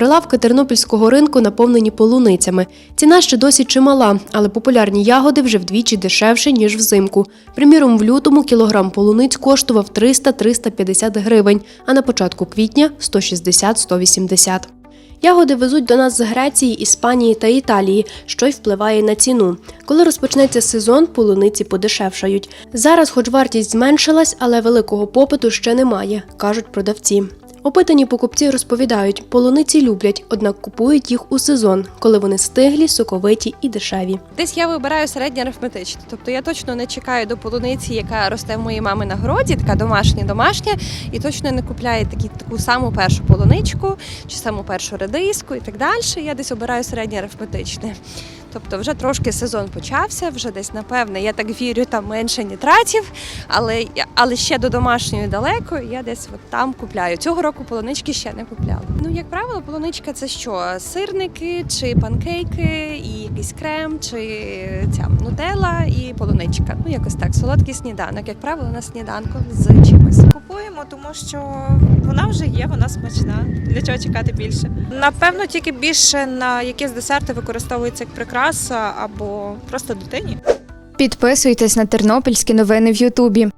Прилавки тернопільського ринку наповнені полуницями. Ціна ще досі чимала, але популярні ягоди вже вдвічі дешевше, ніж взимку. Приміром, в лютому кілограм полуниць коштував 300-350 гривень, а на початку квітня 160-180. Ягоди везуть до нас з Греції, Іспанії та Італії, що й впливає на ціну. Коли розпочнеться сезон, полуниці подешевшають. Зараз, хоч вартість зменшилась, але великого попиту ще немає, кажуть продавці. Опитані покупці розповідають, полуниці люблять, однак купують їх у сезон, коли вони стиглі, соковиті і дешеві. Десь я вибираю середнє арифметичне. Тобто я точно не чекаю до полуниці, яка росте в моїй мами на городі, така домашня, домашня, і точно не купляю такі, таку саму першу полуничку чи саму першу редиску і так далі. Я десь обираю середнє арифметичне. Тобто вже трошки сезон почався, вже десь, напевне, я так вірю, там менше нітратів, але, але ще до домашньої далеко, я десь от там купляю. Цього року полонички ще не купляла. Ну, як правило, полоничка це що? Сирники чи панкейки, і якийсь крем, чи ця нутелла і полуничка. Ну, якось так, солодкий сніданок, як правило, на сніданку з чимось. Купуємо, тому що вона вже є, вона смачна. Для чого чекати більше? Напевно, тільки більше на якісь десерти використовується як прикраса або просто дитині. Підписуйтесь на тернопільські новини в Ютубі.